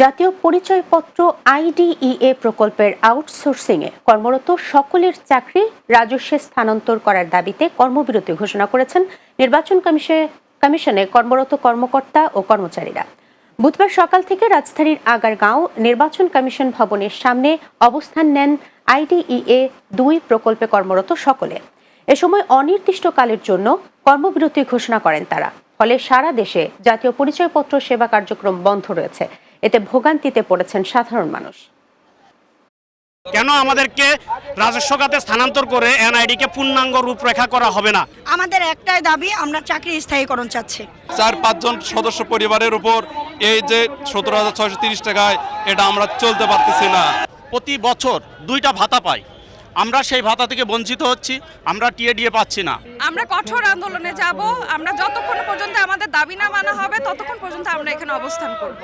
জাতীয় পরিচয়পত্র আইডিইএ প্রকল্পের আউটসোর্সিংয়ে কর্মরত সকলের চাকরি রাজস্বে স্থানান্তর করার দাবিতে কর্মবিরতি ঘোষণা করেছেন নির্বাচন কমিশনে কর্মরত কর্মকর্তা ও কর্মচারীরা। বুধবার সকাল থেকে রাজধানীর আগারগাঁও নির্বাচন কমিশন ভবনের সামনে অবস্থান নেন আইডিইএ দুই প্রকল্পে কর্মরত সকলে। এ সময় অনির্দিষ্টকালের জন্য কর্মবিরতি ঘোষণা করেন তারা। ফলে সারা দেশে জাতীয় পরিচয়পত্র সেবা কার্যক্রম বন্ধ রয়েছে। এতে ভোগান্তিতে পড়েছেন সাধারণ মানুষ। কেন আমাদেরকে রাজস্ব খাতে স্থানান্তর করে এনআইডি কে পূর্ণাঙ্গ রূপরেখা করা হবে না? আমাদের একটাই দাবি আমরা চাকরি স্থায়ীকরণ চাচ্ছি। চার পাঁচজন সদস্য পরিবারের উপর এই যে সতেরো হাজার ছয়শো তিরিশ টাকায় এটা আমরা চলতে পারতেছি না। প্রতি বছর দুইটা ভাতা পাই। আমরা সেই ভাতা থেকে বঞ্চিত হচ্ছি আমরা টিএডিএ পাচ্ছি না। আমরা কঠোর আন্দোলনে যাব আমরা যতক্ষণ পর্যন্ত আমাদের দাবি না মানা হবে ততক্ষণ পর্যন্ত আমরা এখানে অবস্থান করব।